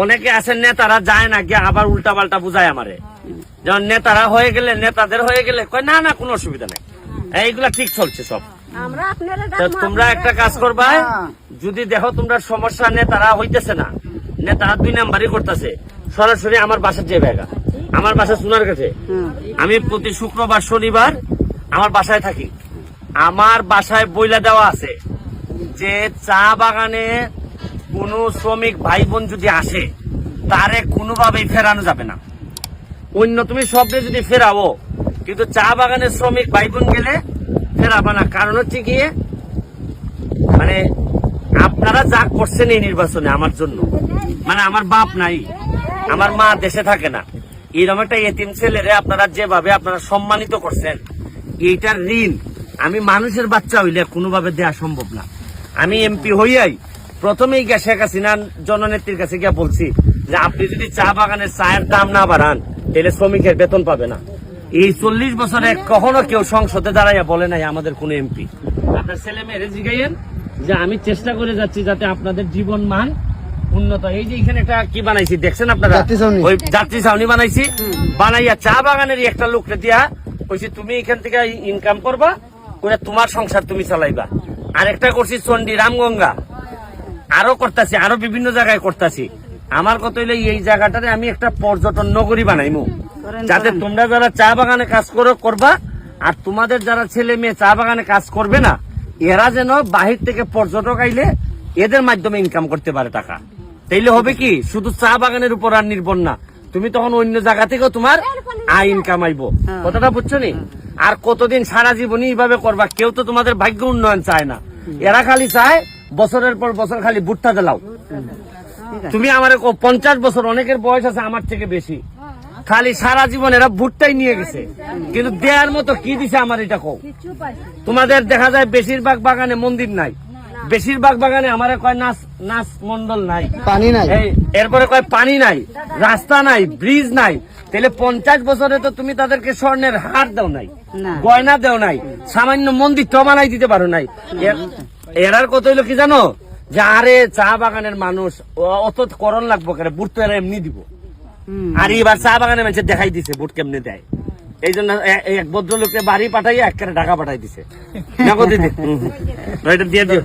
অনেকে আছেন নেতারা যায় না গিয়ে আবার উল্টা পাল্টা বুঝায় আমারে। যেমন নেতারা হয়ে গেলে নেতাদের হয়ে গেলে কয় না না কোনো অসুবিধা নেই। এইগুলা ঠিক চলছে সব। তোমরা একটা কাজ করবা হ্যাঁ। যদি দেখো তোমরা সমস্যা নেতারা হইতেছে না। নেতারা দুই নাম্বারই করতেছে। সরাসরি আমার বাসার যে ব্যাগা আমার বাসা সোনার কাছে। আমি প্রতি শুক্রবার শনিবার আমার বাসায় থাকি। আমার বাসায় বইলা দেওয়া আছে যে চা বাগানে কোন শ্রমিক ভাই বোন যদি আসে, তারে কোনোভাবেই ফেরানো যাবে না। অন্য তুমি সবরে যদি ফেরাবো কিন্তু চা বাগানের শ্রমিক ভাই বোন গেলে ফেরাবা না। কারণ হচ্ছে গিয়ে মানে আপনারা যা করছেন এই নির্বাচনে আমার জন্য মানে আমার বাপ নাই, আমার মা দেশে থাকে না। এরকম একটা এতিম ছেলেরে আপনারা যেভাবে আপনারা সম্মানিত করছেন, এইটার ঋণ আমি মানুষের বাচ্চা হইলে কোনোভাবে দেওয়া সম্ভব না। আমি এমপি হইয়াই প্রথমেই গিয়া শেখ হাসিনার জননেত্রীর কাছে গিয়া বলছি যে আপনি যদি চা বাগানের চায়ের দাম না বাড়ান তাহলে শ্রমিকের বেতন পাবে না। এই চল্লিশ বছরে কখনো কেউ সংসদে দাঁড়াইয়া বলে নাই আমাদের কোন এমপি। আপনার ছেলে মেয়েরে জিগাইয়েন যে আমি চেষ্টা করে যাচ্ছি যাতে আপনাদের জীবন মান উন্নত। এই যে এখানে একটা কি বানাইছি দেখছেন আপনারা? ওই যাত্রী ছাউনি বানাইছি। বানাইয়া চা বাগানের একটা লোকরে দিয়া কইছি তুমি এখান থেকে ইনকাম করবা করে তোমার সংসার তুমি চালাইবা। আরেকটা করছি চন্ডী রামগঙ্গা। আরও করতেছি আরও বিভিন্ন জায়গায় করতেছি। আমার কথা হইলে এই জায়গাটাতে আমি একটা পর্যটন নগরী বানাইমু। যাতে তোমরা যারা চা বাগানে কাজ করো করবা আর তোমাদের যারা ছেলে মেয়ে চা বাগানে কাজ করবে না এরা যেন বাহির থেকে পর্যটক আইলে এদের মাধ্যমে ইনকাম করতে পারে টাকা। তাইলে হবে কি শুধু চা বাগানের উপর আর নির্ভর না। তুমি তখন অন্য জায়গা থেকেও তোমার আয় ইনকাম আইবো। কথাটা বুঝছ নি? আর কতদিন সারা জীবনই এইভাবে করবা কেউ তো তোমাদের ভাগ্য উন্নয়ন চায় না। এরা খালি চায় বছরের পর বছর খালি ভুট্টা দিলাও তুমি আমার পঞ্চাশ বছর অনেকের বয়স আছে আমার থেকে বেশি। খালি সারা জীবন এরা ভুট্টাই নিয়ে গেছে। কিন্তু দেয়ার মতো কি দিছে আমার এটা কও। তোমাদের দেখা যায় বেশিরভাগ বাগানে মন্দির নাই। বেশিরভাগ বাগানে আমার কয় নাচ নাচ মন্ডল নাই। পানি নাই। এরপরে কয় পানি নাই রাস্তা নাই ব্রিজ নাই। তাহলে পঞ্চাশ বছরে তো তুমি তাদেরকে স্বর্ণের হার দাও নাই গয়না দেও নাই সামান্য মন্দির তো বানাই দিতে পারো নাই। এরার কত হইল কি জানো? যে আরে চা বাগানের মানুষ অত করণ লাগবো কেন? বুট তো এরা এমনি দিব। আর এবার চা বাগানের মানুষ দেখাই দিছে বুট কেমনে দেয়। এই জন্য এক ভদ্রলোককে বাড়ি পাঠাই এক ঢাকা পাঠাই দিছে। দিয়ে দিও।